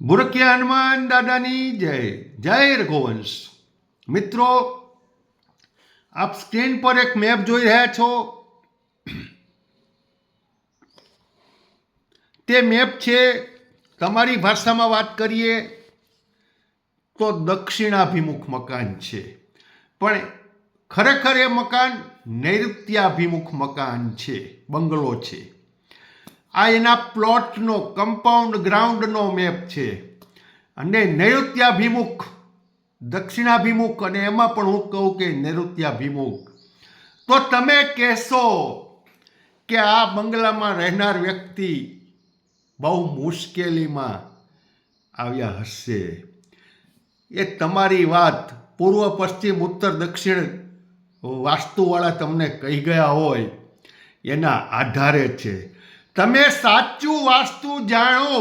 બુરકિયા હનુમાન દાદાની જય. જય રઘુવંશ. મિત્રો, આપ સ્ક્રીન પર એક મેપ જોઈ રહ્યા છો. તે મેપ છે, તમારી ભાષામાં વાત કરીએ, તો દક્ષિણાભિમુખ મકાન છે. પણ ખરેખર એ મકાન નૈઋત્યાભિમુખ મકાન છે, બંગલો છે. આ એના પ્લોટનો કમ્પાઉન્ડ ગ્રાઉન્ડનો મેપ છે. અને નૈઋત્યાભિમુખ દક્ષિણાભિમુખ, અને એમાં પણ હું કહું કે નૈઋત્યાભિમુખ તો તમે કહેશો કે આ બંગલામાં રહેનાર વ્યક્તિ બહુ મુશ્કેલીમાં આવ્યા હશે. એ તમારી વાત પૂર્વ, પશ્ચિમ, ઉત્તર, દક્ષિણ વાસ્તુવાળા તમને કહી ગયા હોય, એના આધારે છે. તમે સાચું વાસ્તુ જાણો.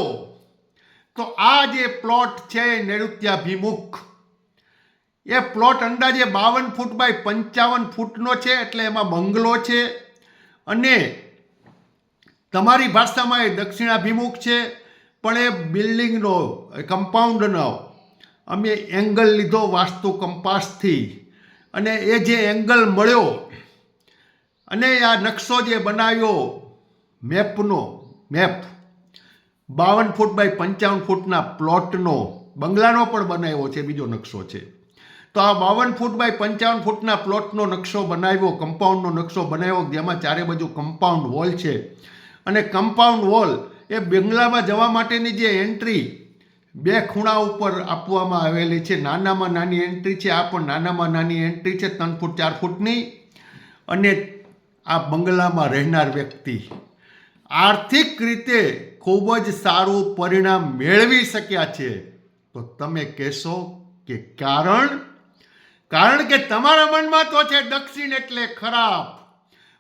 તો આ જે પ્લોટ છે નૈઋત્યાભિમુખ, એ પ્લોટ અંદાજે બાવન ફૂટ બાય પંચાવન ફૂટનો છે, એટલે એમાં બંગલો છે. અને તમારી ભાષામાં એ દક્ષિણાભિમુખ છે, પણ એ બિલ્ડિંગનો કમ્પાઉન્ડનો, અમે એંગલ લીધો વાસ્તુ કંપાસથી. અને એ જે એંગલ મળ્યો, અને આ નકશો જે બનાવ્યો મેપનો, મેપ. બાવન ફૂટ બાય પંચાવન ફૂટના પ્લોટનો, બંગલાનો પણ બનાવ્યો છે, બીજો નકશો છે. તો આ બાવન ફૂટ બાય પંચાવન ફૂટના પ્લોટનો નકશો બનાવ્યો કમ્પાઉન્ડનો નકશો બનાવ્યો, જેમાં ચારે બાજુ કમ્પાઉન્ડ વોલ છે. અને કમ્પાઉન્ડ વોલ એ બંગલામાં જવા માટેની જે એન્ટ્રી બે ખૂણા ઉપર આપવામાં આવેલી છે. નાનામાં નાની એન્ટ્રી છે, આ પણ નાનામાં નાની એન્ટ્રી છે, ત્રણ ફૂટ, ચાર ફૂટની. અને આ બંગલામાં રહેનાર વ્યક્તિ આર્થિક રીતે ખૂબ જ સારું પરિણામ મેળવી શક્યા છે. તો તમે કહેશો કે કારણ? કારણ કે તમારા મનમાં તો છે દક્ષિણ એટલે ખરાબ.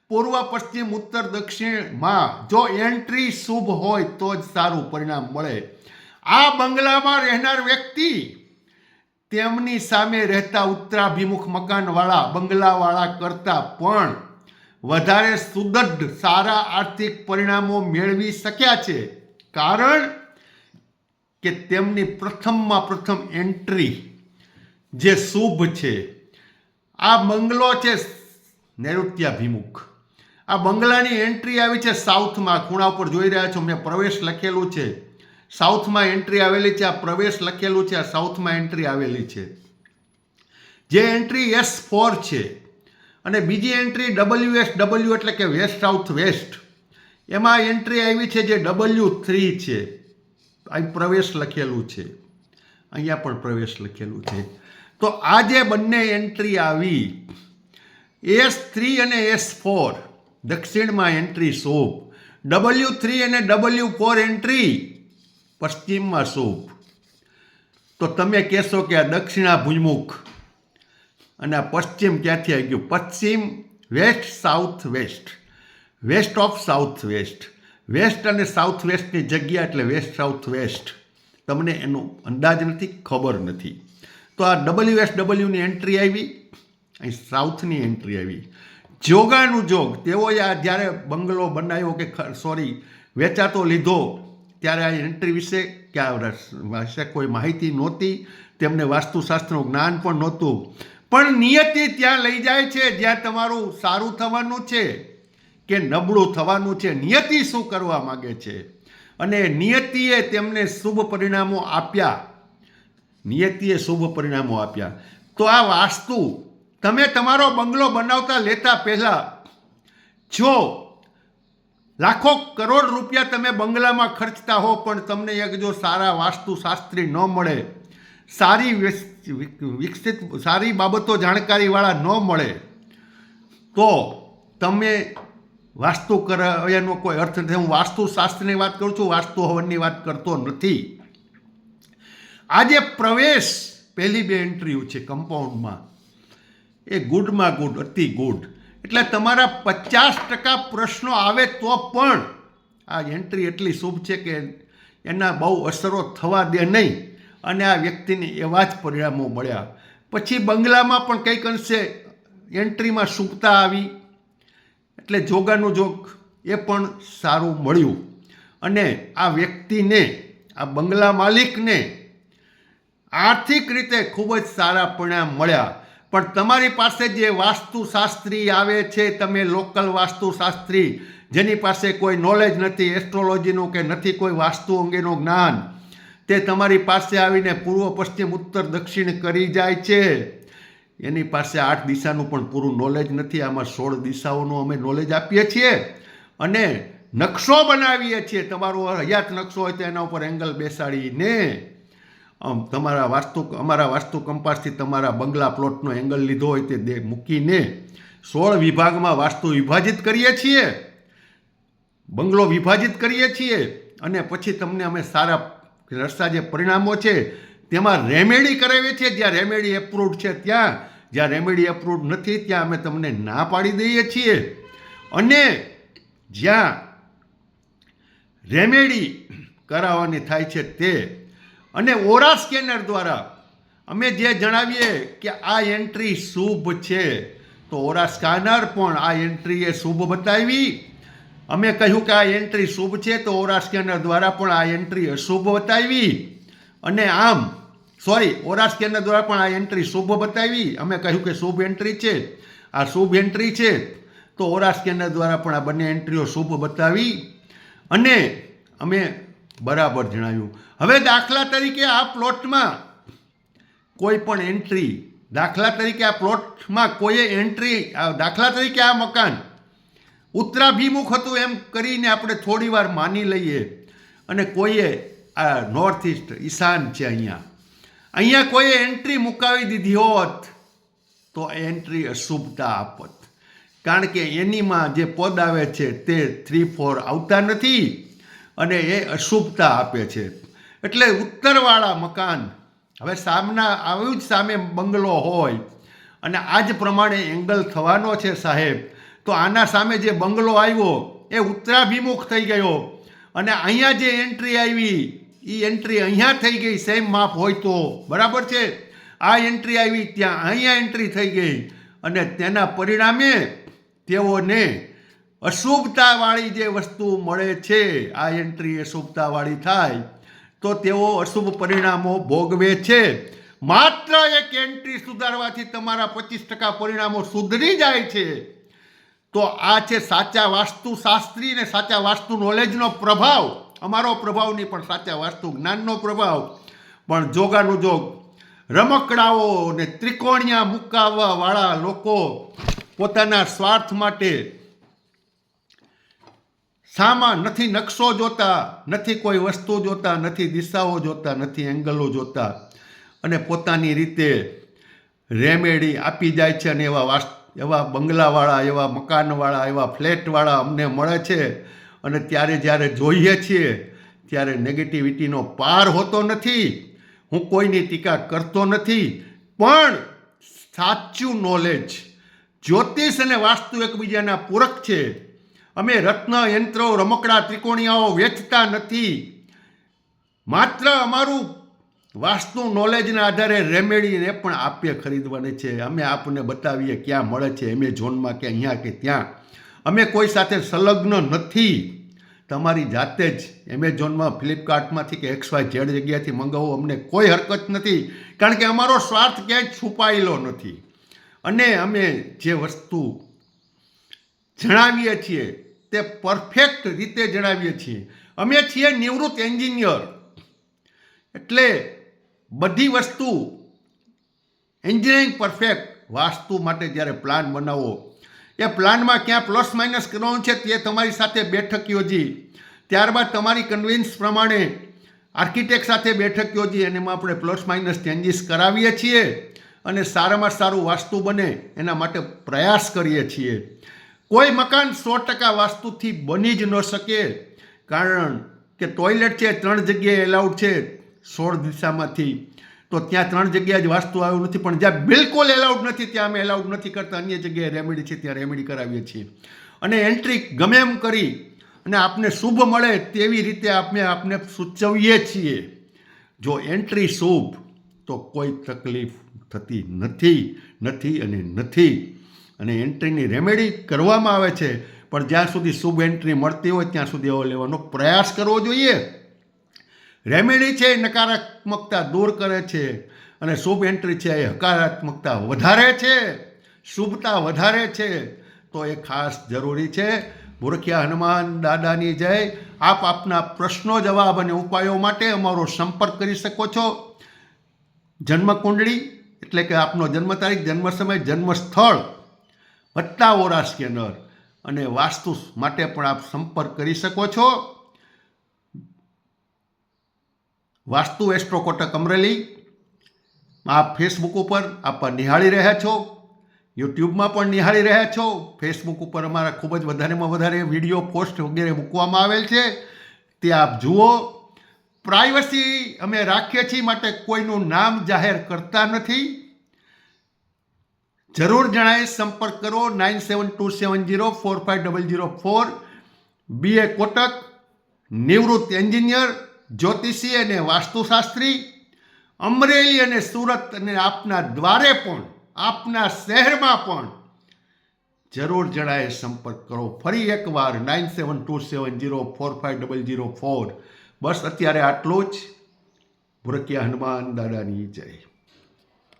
પૂર્વ, પશ્ચિમ, ઉત્તર, દક્ષિણમાં જો એન્ટ્રી શુભ હોય તો જ સારું પરિણામ મળે. આ બંગલામાં રહેનાર વ્યક્તિ તેમની સામે રહેતા ઉત્તરાભિમુખ મકાનવાળા, બંગલાવાળા કરતાં પણ વધારે સુદૃઢ, સારા આર્થિક પરિણામો મેળવી શક્યા છે. કારણ કે તેમની પ્રથમમાં પ્રથમ એન્ટ્રી જે શુભ છે, આ બંગલો છે નૈઋત્યાભિમુખ. આ બંગલાની એન્ટ્રી આવી છે સાઉથમાં. ખૂણા ઉપર જોઈ રહ્યા છો, મેં પ્રવેશ લખેલું છે. સાઉથમાં એન્ટ્રી આવેલી છે, આ પ્રવેશ લખેલું છે, આ સાઉથમાં એન્ટ્રી આવેલી છે. જે એન્ટ્રી એસ ફોર છે અને બીજી એન્ટ્રી ડબલ્યુ એસ ડબલ્યુ એટલે કે વેસ્ટ સાઉથ વેસ્ટ. એમાં એન્ટ્રી આવી છે જે ડબલ્યુ થ્રી છે. અહીં પ્રવેશ લખેલું છે. અહીંયા પણ પ્રવેશ લખેલું છે. તો આ જે બંને એન્ટ્રી આવી એસ થ્રી અને એસ ફોર દક્ષિણમાં એન્ટ્રી સોપ. ડબલ્યુ થ્રી અને ડબલ્યુ ફોર એન્ટ્રી, પશ્ચિમમાં સોપ. તો તમે કહેશો કે આ દક્ષિણાભિમુખ અને આ પશ્ચિમ ક્યાંથી આવી ગયું? પશ્ચિમ, west, south, west. West of south, west. West અને સાઉથ વેસ્ટની જગ્યા એટલે વેસ્ટ, સાઉથ, વેસ્ટ. તમને એનો અંદાજ નથી, ખબર નથી. તો આ ડબલ્યુ એસ ડબલ્યુની એન્ટ્રી આવી. અહીં સાઉથની એન્ટ્રી આવી. જોગાનું જોગ. તેઓએ આ જ્યારે બંગલો બનાવ્યો કે સોરી વેચાતો લીધો, ત્યારે આ એન્ટ્રી વિશે કે આ વિશે કોઈ માહિતી નહોતી. તેમને વાસ્તુશાસ્ત્રનું જ્ઞાન પણ નહોતું. પણ નિયતિ ત્યાં લઈ જાય છે, જ્યાં તમારું સારું થવાનું છે કે નબળું થવાનું છે. નિયતિ શું કરવા માગે છે? અને નિયતિએ તેમને શુભ પરિણામો આપ્યા. નિયતિએ શુભ પરિણામો આપ્યા. તો આ વાસ્તુ, તમે તમારો બંગલો બનાવતા લેતા પહેલાં જો લાખો કરોડ રૂપિયા તમે બંગલામાં ખર્ચતા હો, પણ તમને એક જો સારા વાસ્તુશાસ્ત્રી ન મળે સારી વિકસિત, સારી બાબતો જાણકારીવાળા ન મળે, તો તમે વાસ્તુ એનો કોઈ અર્થ નથી. હું વાસ્તુશાસ્ત્રની વાત કરું છું વાસ્તુ હવનની વાત કરતો નથી. આજે પ્રવેશ પહેલી બે એન્ટ્રીઓ છે કમ્પાઉન્ડમાં એ ગુડમાં ગુડ, અતિ ગુડ. એટલે તમારા પચાસ ટકા પ્રશ્નો આવે તો પણ આ એન્ટ્રી એટલી શુભ છે કે એના બહુ અસરો થવા દે નહીં. અને આ વ્યક્તિને એવા જ પરિણામો મળ્યા. પછી બંગલામાં પણ કંઈક અંશે એન્ટ્રીમાં શુભતા આવી. એટલે જોગાનું જોગ એ પણ સારું મળ્યું. અને આ વ્યક્તિને, આ બંગલા માલિકને આર્થિક રીતે ખૂબ જ સારા પરિણામ મળ્યા. પણ તમારી પાસે જે વાસ્તુશાસ્ત્રી આવે છે, તમે લોકલ વાસ્તુશાસ્ત્રી, જેની પાસે કોઈ નોલેજ નથી એસ્ટ્રોલોજીનું કે નથી કોઈ વાસ્તુ અંગેનું જ્ઞાન તે તમારી પાસે આવીને પૂર્વ, પશ્ચિમ, ઉત્તર, દક્ષિણ કરી જાય છે. એની પાસે આઠ દિશાનું પણ પૂરું નોલેજ નથી. આમાં સોળ દિશાઓનું અમે નોલેજ આપીએ છીએ. અને નકશો બનાવીએ છીએ. તમારો હયાત નકશો હોય તો એના ઉપર એંગલ બેસાડીને આમ તમારા વાસ્તુ, અમારા વાસ્તુ કંપાસથી તમારા બંગલા પ્લોટનો એંગલ લીધો હોય તે મૂકીને સોળ વિભાગમાં વાસ્તુ વિભાજિત કરીએ છીએ. બંગલો વિભાજિત કરીએ છીએ. અને પછી તમને અમે સારા રસ્તા જે પરિણામો છે, તેમાં રેમેડી કરાવીએ છીએ જ્યાં રેમેડી એપ્રુવડ છે, ત્યાં. જ્યાં રેમેડી એપ્રુવડ નથી, ત્યાં અમે તમને ના પાડી દઈએ છીએ. અને જ્યાં રેમેડી કરાવવાની થાય છે તે. અને ઓરા સ્કેનર દ્વારા અમે જે જણાવીએ કે આ એન્ટ્રી શુભ છે, તો ઓરા સ્કેનર પણ આ એન્ટ્રીએ શુભ બતાવી. અમે કહ્યું કે આ એન્ટ્રી શુભ છે તો ઓરા સ્કેનર દ્વારા પણ આ એન્ટ્રી અશુભ બતાવી. અને આમ, સોરી ઓરા સ્કેનર દ્વારા પણ આ એન્ટ્રી શુભ બતાવી. અમે કહ્યું કે શુભ એન્ટ્રી છે. આ શુભ એન્ટ્રી છે. તો ઓરા સ્કેનર દ્વારા પણ આ બંને એન્ટ્રીઓ શુભ બતાવી. અને અમે બરાબર જણાવ્યું. હવે દાખલા તરીકે આ પ્લોટમાં કોઈ પણ એન્ટ્રી, દાખલા તરીકે આ પ્લોટમાં કોઈએ એન્ટ્રી દાખલા તરીકે આ મકાન ઉત્તરાભિમુખ હતું એમ કરીને આપણે થોડી વાર માની લઈએ. અને કોઈએ આ નોર્થ ઇસ્ટ ઈશાન છે અહીંયા. અહીંયા કોઈએ એન્ટ્રી મુકાવી દીધી હોત તો એન્ટ્રી અશુભતા આપત. કારણ કે એનીમાં જે પદ આવે છે તે થ્રી ફોર આવતા નથી અને એ અશુભતા આપે છે. એટલે ઉત્તરવાળા મકાન, હવે સામના આવ્યું જ સામે બંગલો હોય અને આ જ પ્રમાણે એંગલ થવાનો છે સાહેબ. તો આના સામે જે બંગલો આવ્યો, એ ઉત્તરાભિમુખ થઈ ગયો. અને અહીંયા જે એન્ટ્રી આવી એ એન્ટ્રી અહીંયા થઈ ગઈ સેમ માપ હોય તો. બરાબર છે? આ એન્ટ્રી આવી, ત્યાં અહીંયા એન્ટ્રી થઈ ગઈ. અને તેના પરિણામે તેઓને અશુભતાવાળી જે વસ્તુ મળે છે, આ એન્ટ્રી અશુભતાવાળી થાય, તો તેઓ અશુભ પરિણામો ભોગવે છે. માત્ર એક એન્ટ્રી સુધારવાથી તમારા પચીસ ટકા પરિણામો સુધરી જાય છે. તો આ છે સાચા વાસ્તુશાસ્ત્રી ને સાચા વાસ્તુ નોલેજનો પ્રભાવ. અમારો પ્રભાવ નહીં, પણ સાચા વાસ્તુ જ્ઞાનનો પ્રભાવ. પણ જોગાનું જોગ. રમકડાઓ ને ત્રિકોણિયા મુકાવવા વાળા લોકો પોતાના સ્વાર્થ માટે સામા નથી નકશો જોતા, નથી કોઈ વસ્તુ જોતા, નથી દિશાઓ જોતા, નથી એંગલો જોતા. અને પોતાની રીતે રેમેડી આપી જાય છે અને એવા વાસ્ત એવા બંગલાવાળા, એવા મકાનવાળા, એવા ફ્લેટવાળા અમને મળે છે અને ત્યારે જ્યારે જોઈએ છીએ, ત્યારે નેગેટિવિટીનો પાર હોતો નથી, હું કોઈની ટીકા કરતો નથી, પણ સાચું નોલેજ જ્યોતિષ અને વાસ્તુ એકબીજાના પૂરક છે. અમે રત્ન, યંત્રો, રમકડા, ત્રિકોણિયાઓ વેચતા નથી. માત્ર અમારું વાસ્તુ નોલેજના આધારે રેમેડીને પણ આપીએ ખરીદવાની છે. અમે આપને બતાવીએ ક્યાં મળે છે એમેઝોનમાં કે અહીંયા કે ત્યાં. અમે કોઈ સાથે સંલગ્ન નથી. તમારી જાતે જ એમેઝોનમાં, ફ્લિપકાર્ટમાંથી કે એક્સ વાય ઝેડ જગ્યાથી મંગાવવું અમને કોઈ હરકત નથી. કારણ કે અમારો સ્વાર્થ ક્યાંય છુપાયેલો નથી. અને અમે જે વસ્તુ જણાવીએ છીએ તે પરફેક્ટ રીતે જણાવીએ છીએ. અમે છીએ નિવૃત્ત એન્જિનિયર એટલે બધી વસ્તુ એન્જિનિયરિંગ પરફેક્ટ વાસ્તુ માટે જ્યારે પ્લાન બનાવો, એ પ્લાનમાં ક્યાં પ્લસ માઇનસ કરવાનું છે તે તમારી સાથે બેઠક યોજી. ત્યારબાદ તમારી કન્વિન્સ પ્રમાણે આર્કિટેક્ટ સાથે બેઠક યોજી અને એમાં આપણે પ્લસ માઇનસ ચેન્જીસ કરાવીએ છીએ અને સારામાં સારું વાસ્તુ બને એના માટે પ્રયાસ કરીએ છીએ. કોઈ મકાન સો ટકા વાસ્તુથી બની જ ન શકે, કારણ કે ટોયલેટ છે, ત્રણ જગ્યાએ એલાઉડ છે. સોળ દિશામાંથી. તો ત્યાં ત્રણ જગ્યાએ જ વાસ્તુ આવ્યું નથી, પણ જ્યાં બિલકુલ એલાઉડ નથી, ત્યાં અમે એલાઉડ નથી કરતા. અન્ય જગ્યાએ રેમેડી છે, ત્યાં રેમેડી કરાવીએ છીએ. અને એન્ટ્રી ગમે એમ કરી, અને આપને શુભ મળે તેવી રીતે આપણે આપને સૂચવીએ છીએ. જો એન્ટ્રી શુભ, તો કોઈ તકલીફ થતી નથી નથી અને નથી. અને એન્ટ્રીની રેમેડી કરવામાં આવે છે, પણ જ્યાં સુધી શુભ એન્ટ્રી મળતી હોય, ત્યાં સુધી એવો લેવાનો પ્રયાસ કરવો જોઈએ. રેમેડી છે એ નકારાત્મકતા દૂર કરે છે અને શુભ એન્ટ્રી છે એ હકારાત્મકતા વધારે છે, શુભતા વધારે છે, તો એ ખાસ જરૂરી છે. ભૂરખિયા હનુમાન દાદાની જય. આપ આપના પ્રશ્નો, જવાબ અને ઉપાયો માટે અમારો સંપર્ક કરી શકો છો. જન્મ કુંડળી એટલે કે આપનો જન્મ તારીખ જન્મ સમય જન્મ સ્થળ વત્તા ઓરા સ્કેનર અને વાસ્તુ માટે પણ આપ સંપર્ક કરી શકો છો. વાસ્તુ એસ્ટ્રો કોટક અમરેલી. આપ ફેસબુક ઉપર આપ નિહાળી રહ્યા છો. યુટ્યુબમાં પણ નિહાળી રહ્યા છો. ફેસબુક ઉપર અમારા ખૂબ જ વધારેમાં વધારે વીડિયો પોસ્ટ વગેરે મૂકવામાં આવેલ છે. તે આપ જુઓ. પ્રાઇવસી અમે રાખીએ છીએ માટે કોઈનું નામ જાહેર કરતા નથી. જરૂર જણાય સંપર્ક કરો nine seven two seven zero four five double zero four BA Kotak, નિવૃત્ત એન્જિનિયર જ્યોતિષી અને વાસ્તુશાસ્ત્રી, અમરેલી અને સુરત અને આપના દ્વારે પણ, આપના શહેરમાં પણ જરૂર જણાય સંપર્ક કરો. ફરી એકવાર nine seven two seven zero four five double zero four. બસ અત્યારે આટલું જ. ભૂરકિયા હનુમાન દાદાની જય.